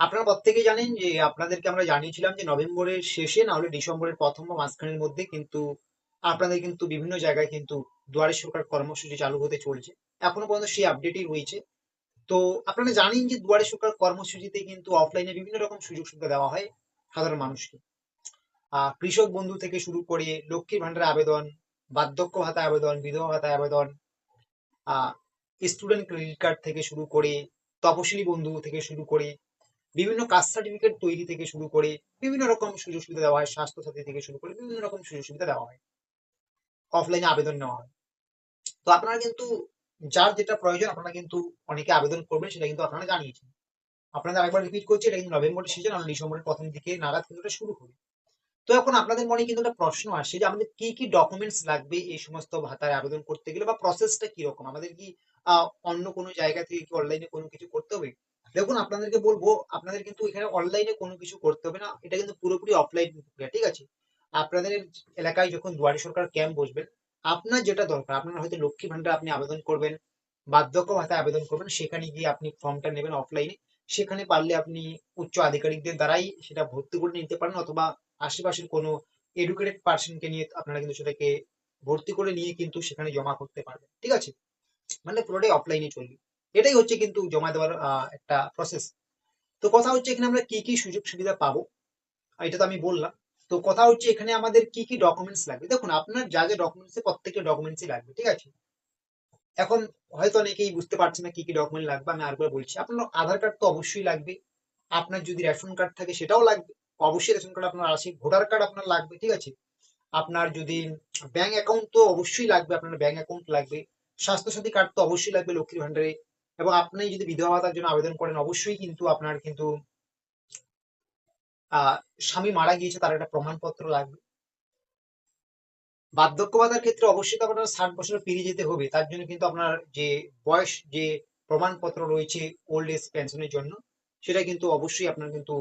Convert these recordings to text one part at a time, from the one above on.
আপনারা প্রত্যেকেই জানেন যে আপনাদেরকে আমরা জানিয়েছিলাম যে নভেম্বরের শেষে, না হলে ডিসেম্বরের প্রথম বা মাঝখানের মধ্যে কিন্তু আপনাদের কিন্তু বিভিন্ন জায়গায় কিন্তু দুয়ারে সরকার কর্মসূচি চালু হতে চলছে। এখনও পর্যন্ত সেই আপডেটই রয়েছে। তো আপনারা জানেন যে দুয়ারে সরকার কর্মসূচিতে কিন্তু অফলাইনে বিভিন্ন রকম সুযোগ সুবিধা দেওয়া হয় সাধারণ মানুষকে। আহ কৃষক বন্ধু থেকে শুরু করে লক্ষ্মী ভান্ডার আবেদন, বার্ধক্য ভাতা আবেদন, বিধবা ভাতা আবেদন, আহ স্টুডেন্ট ক্রেডিট কার্ড থেকে শুরু করে, তপশিলি বন্ধু থেকে শুরু করে বিভিন্ন কাস্ট সার্টিফিকেট তৈরি থেকে শুরু করে বিভিন্ন রকম সুযোগ সুবিধা দেওয়া হয় স্বাস্থ্য সাথী থেকে শুরু করে বিভিন্ন রকম সুযোগ সুবিধা দেওয়া হয়। অফলাইনে আবেদন নেওয়া হয়। তো আপনারা কিন্তু যার যেটা প্রয়োজন আপনারা কিন্তু অনেকে আবেদন করবেন, সেটা কিন্তু আপনারা জানিয়েছেন। আপনাদের আরেকবার রিপিট করছি, এটা কিন্তু নভেম্বরের সিজন আর ডিসেম্বরের প্রথম দিকে নাগাদ কিন্তু এটা শুরু হবে। তো এখন আপনাদের মনে কিন্তু একটা প্রশ্ন আসে যে আমাদের কি কি ডকুমেন্টস লাগবে এই সমস্ত ভাতার আবেদন করতে গেলে বা প্রসেসটা কি রকম? আমাদের কি অন্য কোনো জায়গা থেকে কি অনলাইনে কোনো কিছু করতে হবে? দেখুন, আপনাদেরকে বলব, আপনাদের কিন্তু এখানে অনলাইনে কোনো কিছু করতে হবে না। এটা কিন্তু পুরোপুরি অফলাইন প্রক্রিয়া ঠিক আছে? আপনাদের এলাকায় যখন দুয়ারে সরকার ক্যাম্প বসবেন, আপনার যেটা দরকার, আপনার হয়তো লক্ষ্মী ভান্ডার আপনি আবেদন করবেন, বার্ধক্য ভাতা আবেদন করবেন, সেখানে গিয়ে আপনি ফর্মটা নেবেন অফলাইনে সেখানে পারলে আপনি উচ্চ আধিকারিকদের দ্বারাই সেটা ভর্তি করে নিতে পারেন, অথবা আশেপাশের কোনো এডুকেটেড পার্সনকে নিয়ে আপনারা কিন্তু সেটাকে ভর্তি করে নিয়ে কিন্তু সেখানে জমা করতে পারবেন, ঠিক আছে? মানে পুরোটাই অফলাইনে চলবে। এটাই হচ্ছে কিন্তু জমা দেওয়ার একটা প্রসেস তো কথা হচ্ছে এখানে আমরা কি কি সুযোগ সুবিধা পাবো, এটা তো আমি বললাম। তো কথা হচ্ছে এখানে আমাদের কি কি ডকুমেন্টস লাগবে। দেখুন, আপনার যা যা ডকুমেন্টস প্রত্যেকটা ডকুমেন্টসই লাগবে, ঠিক আছে? এখন হয়তো অনেকেই বুঝতে পারছেন না কি কি ডকুমেন্ট লাগবে, আমি আরেকবার বলছি। আপনার আধার কার্ড তো অবশ্যই লাগবে। আপনার যদি রেশন কার্ড থাকে সেটাও লাগবে। অবশ্যই রেশন কার্ড আপনার আছে ভোটার কার্ড আপনার লাগবে, ঠিক আছে? আপনার যদি ব্যাংক অ্যাকাউন্ট তো অবশ্যই লাগবে, আপনার ব্যাংক অ্যাকাউন্ট লাগবে। স্বাস্থ্যসাথী কার্ড তো অবশ্যই লাগবে লক্ষ্মীর ভান্ডারে এবং আপনি যদি বিধবা ভাতার জন্য আবেদন করেন, অবশ্যই কিন্তু আপনার কিন্তু স্বামী মারা গিয়েছে, তার একটা প্রমাণপত্র লাগবে। বার্ধক্য ভাতার ক্ষেত্রে অবশ্যই তো আপনার ষাট বছর পেরিয়ে যেতে হবে, তার জন্য কিন্তু আপনার যে বয়স, যে প্রমাণপত্র রয়েছে ওল্ড এজ পেনশনের জন্য, সেটা কিন্তু অবশ্যই আপনার কিন্তু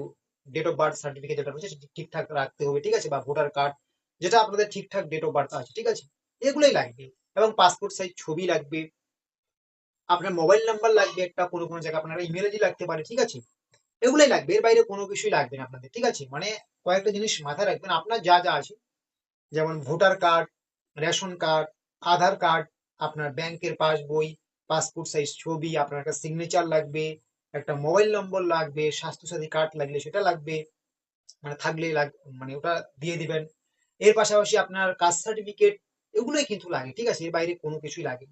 ডেট অফ বার্থ সার্টিফিকেট যেটা রয়েছে, সেটা ঠিকঠাক রাখতে হবে, ঠিক আছে? বা ভোটার কার্ড যেটা আপনাদের ঠিকঠাক ডেট অফ বার্থ আছে, ঠিক আছে? এগুলোই লাগবে এবং পাসপোর্ট সাইজ ছবি লাগবে আপনার মোবাইল নাম্বার লাগবে একটা, কোনো কোনো জায়গায় আপনার ইমেল আইডি লাগতে পারে, ঠিক আছে? এগুলোই লাগবে, এর বাইরে কোনো কিছুই লাগবে না আপনাদের, ঠিক আছে? মানে কয়েকটা জিনিস মাথায় রাখবেন, আপনার যা যা আছে, যেমন voter card ration card Aadhaar card আপনার ব্যাংকের পাসবই পাসপোর্ট সাইজ ছবি, আপনার একটা সিগনেচার লাগবে, একটা মোবাইল নম্বর লাগবে, স্বাস্থ্যসাথী কার্ড লাগলে সেটা লাগবে মানে থাকলে মানে ওটা দিয়ে দিবেন। এর পাশাপাশি আপনার কাস্ট সার্টিফিকেট এগুলোই কিন্তু লাগে, ঠিক আছে? এর বাইরে কোনো কিছুই লাগে।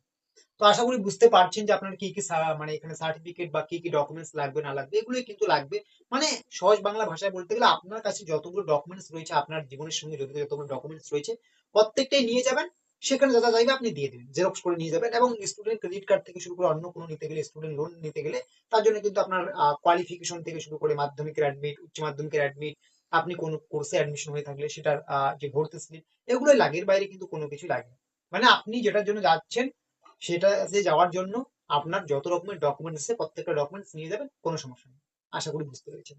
তো আশা করি বুঝতে পারছেন যে আপনার কি কি মানে এখানে সার্টিফিকেট বা কি কি ডকুমেন্টস লাগবে, না লাগবে, এগুলোই কিন্তু লাগবে মানে সহজ বাংলা ভাষায় বলতে গেলে আপনার কাছে যতগুলো ডকুমেন্টস রয়েছে, আপনার জীবনের সঙ্গে জড়িত যতগুলো ডকুমেন্টস রয়েছে, প্রত্যেকটাই নিয়ে যাবেন, সেখানে যা যা চাইবে আপনি দিয়ে দেবেন জেরক্স করে নিয়ে যাবেন এবং স্টুডেন্ট ক্রেডিট কার্ড থেকে শুরু করে অন্য কোনো নিতে গেলে স্টুডেন্ট লোন নিতে গেলে, তার জন্য কিন্তু আপনার কোয়ালিফিকেশন থেকে শুরু করে মাধ্যমিকের অ্যাডমিট উচ্চ মাধ্যমিকের অ্যাডমিট আপনি কোন কোর্সে অ্যাডমিশন হয়ে থাকলে সেটার যে ভর্তি স্লিপ এগুলোই লাগে, এর বাইরে কিন্তু কোনো কিছু লাগে। মানে আপনি যেটার জন্য যাচ্ছেন সেটাতে যাওয়ার জন্য আপনার যত রকমের ডকুমেন্টস আছে, প্রত্যেকটা ডকুমেন্টস নিয়ে যাবেন, কোনো সমস্যা নেই। আশা করি বুঝতে পেরেছেন।